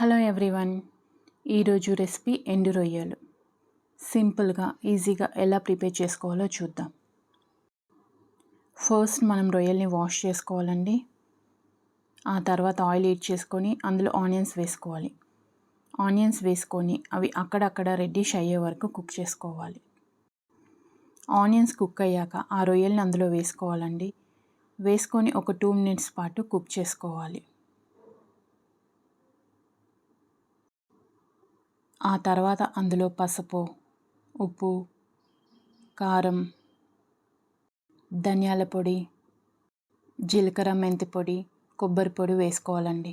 Hello everyone. ఈరోజు recipe ఎండు రొయ్యలు. సింపుల్గా ఈజీగా ఎలా ప్రిపేర్ చేసుకోవాలో చూద్దాం. ఫస్ట్ మనం రొయ్యల్ని వాష్ చేసుకోవాలండి. ఆ తర్వాత ఆయిల్ హీట్ చేసుకొని అందులో ఆనియన్స్ వేసుకోవాలి. ఆనియన్స్ వేసుకొని అవి అక్కడక్కడ రెడ్డిష్ అయ్యే వరకు కుక్ చేసుకోవాలి. ఆనియన్స్ కుక్ అయ్యాక ఆ రొయ్యల్ని అందులో వేసుకోవాలండి. వేసుకొని ఒక టూ మినిట్స్ పాటు కుక్ చేసుకోవాలి. ఆ తర్వాత అందులో పసుపు ఉప్పు కారం ధనియాల పొడి జీలకర్ర మెంతి పొడి కొబ్బరి పొడి వేసుకోవాలండి.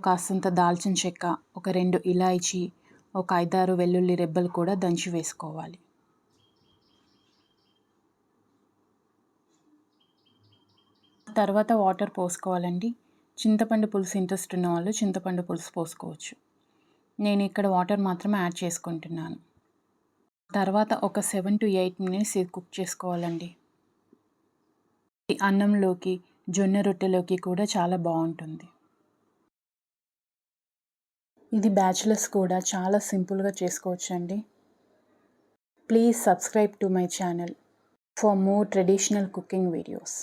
కాస్తంత దాల్చిన చెక్క ఒక రెండు ఇలాయచి ఒక ఐదారు వెల్లుల్లి రెబ్బలు కూడా దంచి వేసుకోవాలి. తర్వాత వాటర్ పోసుకోవాలండి. చింతపండు పులుసు ఇంట్రెస్ట్ ఉన్న వాళ్ళు చింతపండు పులుసు పోసుకోవచ్చు. నేను ఇక్కడ వాటర్ మాత్రమే యాడ్ చేసుకుంటున్నాను. తర్వాత ఒక సెవెన్ టు ఎయిట్ మినిట్స్ ఇది కుక్ చేసుకోవాలండి. అన్నంలోకి జొన్న రొట్టెలోకి కూడా చాలా బాగుంటుంది. ఇది బ్యాచులర్స్ కూడా చాలా సింపుల్గా చేసుకోవచ్చు అండి please subscribe to my channel for more traditional cooking videos.